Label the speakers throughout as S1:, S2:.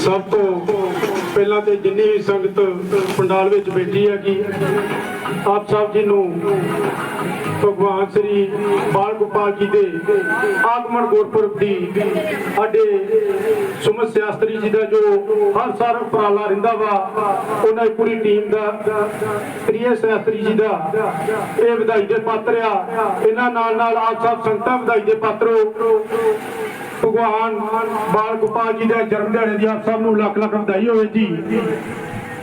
S1: ਸਭ ਤੋਂ ਪਹਿਲਾਂ ਤੇ ਜਿੰਨੀ ਵੀ ਸੰਗਤ ਪੰਡਾਲ ਵਿੱਚ ਬੈਠੀ ਹੈ ਕਿ ਆਪ ਸਭ ਜੀ ਨੂੰ ਭਗਵਾਨ ਸ੍ਰੀ ਬਾਲ ਗੋਪਾਲ ਜੀ ਦੇ ਆਗਮਨ ਗੁਰਪੁਰਬ ਦੀ ਸਾਡੇ ਸੁਮਤ ਸਿਆਸਤਰੀ ਜੀ ਦਾ ਜੋ ਹਰ ਸਾਲ ਉਪਰਾਲਾ ਰਹਿੰਦਾ ਵਾ, ਉਹਨਾਂ ਦੀ ਪੂਰੀ ਟੀਮ ਦਾ ਪ੍ਰਿയ ਸਿਆਸਤਰੀ ਜੀ ਦਾ, ਇਹ ਵਧਾਈ ਦੇ ਪਾਤਰ ਆ। ਇਹਨਾਂ ਨਾਲ ਨਾਲ ਆਪ ਸਭ ਸੰਗਤਾਂ ਵਧਾਈ ਦੇ ਪਾਤਰੋ ਭਗਵਾਨ ਬਾਲ ਗੋਪਾਲ ਜੀ ਦੇ ਜਨਮ ਦਿਹਾੜੇ ਦੀ ਆਪ ਸਭ ਨੂੰ ਲੱਖ ਲੱਖ ਵਧਾਈ ਹੋਵੇ ਜੀ।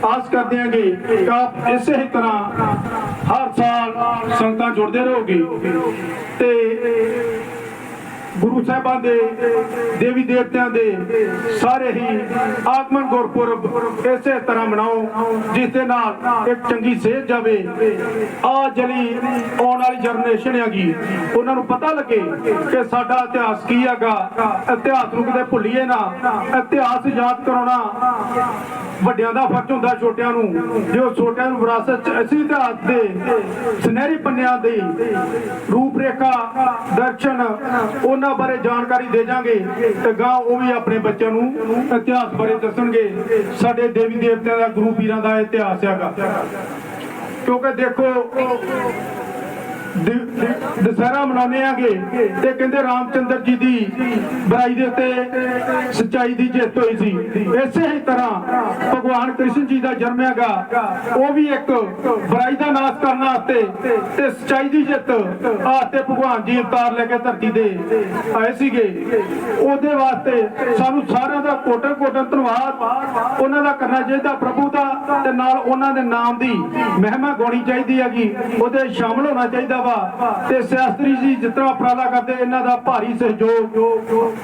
S1: ਆਸ ਕਰਦੇ ਹਾਂਗੇ ਕਿ ਆਪ ਇਸੇ ਹੀ ਤਰ੍ਹਾਂ ਹਰ ਸਾਲ ਸੰਗਤਾਂ ਜੁੜਦੇ ਰਹੋਗੇ। ਤੇ ਗੁਰੂ ਸਾਹਿਬਾਨ ਦੇ, ਦੇਵੀ ਦੇਵਤਿਆਂ ਦੇ ਸਾਰੇ ਹੀ ਆਗਮਨ ਗੁਰਪੁਰਬ ਇਸੇ ਤਰ੍ਹਾਂ ਮਨਾਓ, ਜਿਸ ਦੇ ਨਾਲ ਇੱਕ ਚੰਗੀ ਸੇਧ ਜਾਵੇ। ਆ ਜਿਹੜੀ ਆਉਣ ਵਾਲੀ ਜਨਰੇਸ਼ਨ ਹੈਗੀ, ਉਹਨਾਂ ਨੂੰ ਪਤਾ ਲੱਗੇ ਕਿ ਸਾਡਾ ਇਤਿਹਾਸ ਕੀ ਹੈਗਾ। ਇਤਿਹਾਸ ਨੂੰ ਕਿਤੇ ਭੁੱਲੀਏ ਨਾ। ਇਤਿਹਾਸ ਯਾਦ ਕਰਾਉਣਾ ਵੱਡਿਆਂ ਦਾ ਫਰਜ਼ ਹੁੰਦਾ, ਛੋਟਿਆਂ ਨੂੰ। ਜੋ ਛੋਟਿਆਂ ਨੂੰ ਵਿਰਾਸਤ ਚ ਅਸੀਂ ਇਤਿਹਾਸ ਦੇ ਸੁਨਹਿਰੀ ਪੰਨਿਆਂ ਦੇ ਰੂਪ ਰੇਖਾ ਦਰਸ਼ਨ, ਉਹਨਾਂ ਬਾਰੇ ਜਾਣਕਾਰੀ ਦੇ ਜਾਾਂਗੇ ਤੇ ਗਾਂ ਉਹ ਵੀ ਆਪਣੇ ਬੱਚਿਆਂ ਨੂੰ ਇਤਿਹਾਸ ਬਾਰੇ ਦੱਸਣਗੇ। ਸਾਡੇ ਦੇਵੀ ਦੇਵਤਿਆਂ ਦਾ, ਗੁਰੂ ਪੀਰਾਂ ਦਾ ਇਤਿਹਾਸ ਹੈਗਾ। ਕਿਉਂਕਿ ਦੇਖੋ, ਦ- ਦ- ਦੁਸਹਿਰਾ ਮਨਾਉਂਦੇ ਆਗੇ ਤੇ ਕਹਿੰਦੇ ਰਾਮਚੰਦਰ ਜੀ ਦੀ ਬੁਰਾਈ ਦੇ ਉੱਤੇ ਸੱਚਾਈ ਦੀ ਜਿੱਤ ਹੋਈ ਸੀ। ਇਸੇ ਹੀ ਤਰ੍ਹਾਂ ਭਗਵਾਨ ਕ੍ਰਿਸ਼ਨ ਜੀ ਦਾ ਜਨਮ ਹੈਗਾ। ਉਹ ਵੀ ਇੱਕ ਬੁਰਾਈ ਦਾ ਨਾਸ਼ ਕਰਨ ਵਾਸਤੇ ਤੇ ਸੱਚਾਈ ਦੀ ਜਿੱਤ ਆਸਤੇ ਭਗਵਾਨ ਜੀ ਅਵਤਾਰ ਲੈ ਕੇ ਧਰਤੀ ਦੇ ਆਏ ਸੀਗੇ। ਉਹਦੇ ਵਾਸਤੇ ਸਾਨੂੰ ਸਾਰਿਆਂ ਦਾ ਕੋਟਨ ਕੋਟਨ ਧੰਨਵਾਦ। ਉਹਨਾਂ ਦਾ ਕਰਨਾ ਚਾਹੀਦਾ ਪ੍ਰਭੂ ਦਾ ਤੇ ਨਾਲ ਉਹਨਾਂ ਦੇ ਨਾਮ ਦੀ ਮਹਿਮਾ ਗਾਉਣੀ ਚਾਹੀਦੀ ਹੈਗੀ। ਉਹਦੇ ਸ਼ਾਮਲ ਹੋਣਾ ਚਾਹੀਦਾ ਵਾ ਤੇ ਸਿਆਸਤਰੀ ਜੀ ਜਿਤਨਾ ਉਪਰਾਲਾ ਕਰਦੇ, ਇਹਨਾਂ ਦਾ ਭਾਰੀ ਸਹਿਯੋਗ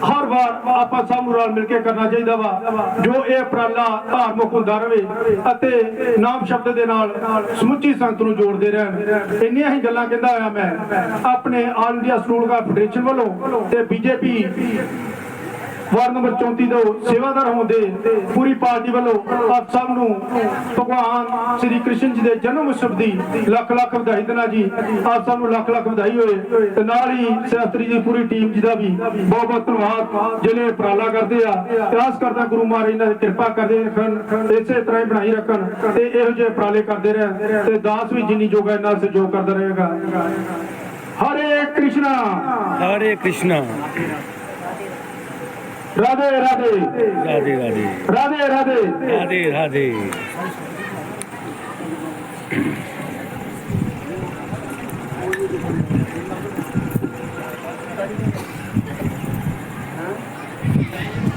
S1: ਹਰ ਵਾਰ ਆਪਾਂ ਸਭ ਨੂੰ ਰਲ ਮਿਲ ਕੇ ਕਰਨਾ ਚਾਹੀਦਾ ਵਾ। ਜੋ ਇਹ ਉਪਰਾਲਾ ਧਾਰਮਿਕ ਹੁੰਦਾ ਰਹੇ ਅਤੇ ਨਾਮ ਸ਼ਬਦ ਦੇ ਨਾਲ ਸਮੁੱਚੀ ਸੰਤ ਨੂੰ ਜੋੜਦੇ ਰਹਿਣ। ਇੰਨੀਆਂ ਹੀ ਗੱਲਾਂ ਕਹਿੰਦਾ ਹੋਇਆ ਮੈਂ। ਆਪਣੇ ਆਲ ਇੰਡੀਆ ਸਟੂਡੈਂਟ ਫੈਡਰੇਸ਼ਨ ਵੱਲੋਂ ਤੇ ਬੀਜੇਪੀ ਵਾਰਡ ਨੰਬਰ 34 ਤੋਂ ਸੇਵਾਦਾਰ ਹੋਣ ਦੇ ਪੂਰੀ ਪਾਰਟੀ ਵੱਲੋਂ ਆਪ ਸਭ ਨੂੰ ਭਗਵਾਨ ਸ੍ਰੀ ਕ੍ਰਿਸ਼ਨ ਜੀ ਦੇ ਜਨਮ ਉਤਸਵ ਦੀ ਲੱਖ ਲੱਖ ਵਧਾਈ ਦੇਣਾ ਜੀ, ਆਪ ਸਭ ਨੂੰ ਲੱਖ ਲੱਖ ਵਧਾਈ ਹੋਏ। ਤੇ ਨਾਲ ਹੀ ਸਿਆਸਤਰੀ ਦੀ ਪੂਰੀ ਟੀਮ ਜੀ ਦਾ ਵੀ ਬਹੁਤ ਬਹੁਤ ਧੰਨਵਾਦ ਜਿਹੜੇ ਉਪਰਾਲਾ ਕਰਦੇ ਆ। ਆਸ ਕਰਦਾ ਗੁਰੂ ਮਹਾਰਾਜ ਇਹਨਾਂ ਦੀ ਕਿਰਪਾ ਕਰਦੇ ਰੱਖਣ, ਇਸੇ ਤਰ੍ਹਾਂ ਹੀ ਬਣਾਈ ਰੱਖਣ ਤੇ ਇਹੋ ਜਿਹੇ ਉਪਰਾਲੇ ਕਰਦੇ ਰਹਿਣ। ਤੇ ਦਾਸ ਵੀ ਜਿੰਨੀ ਜੋਗਾ ਇਹਨਾਂ ਸਹਿਯੋਗ ਕਰਦਾ ਰਹੇਗਾ। ਹਰੇ ਕ੍ਰਿਸ਼ਨਾ।
S2: রাধে রাধে।
S1: রাধে রাধে।
S2: রাধে রাধে।
S1: রাধে রাধে।
S2: Thank you.